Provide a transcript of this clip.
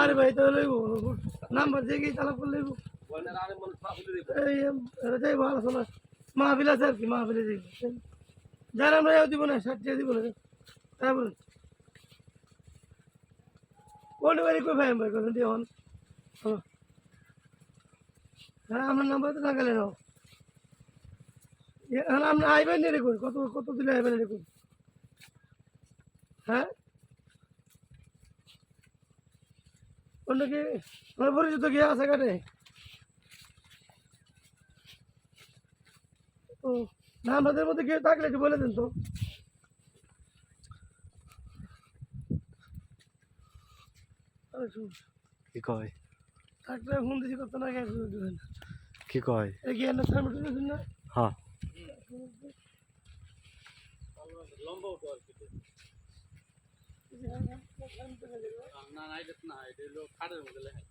আরে ভাই তো লইব নাম্বার দিয়ে গিয়ে চালাক করে লইব। বলেন এই এরা যাইব মাহফিল আছে আর কি মাহফিলে যাইব। যারা আমরা এও দিব না ষাট টাকা দিব না। তারপরে কোন বাড়ি কই ভাই ভাই কথা দিয়ে হন। হ্যাঁ আমার নাম্বার তো না গেলে নাও। এখন আপনি আইবেন না রেখুন কত কত দিলে আইবেন রেখুন হ্যাঁ? অন্য কি? আমার পরিচিত গিয়ে আছে কাটে ও না আমাদের মধ্যে কেউ থাকলে একটু বলে দেন তো। কি কয়? থাকলে ফোন দিছি কত না কি কয়? এই কি এনে সামনে না? হ্যাঁ। লম্বা তো আর কি না না এটা না এটা হলো খাটের মধ্যে লেখা।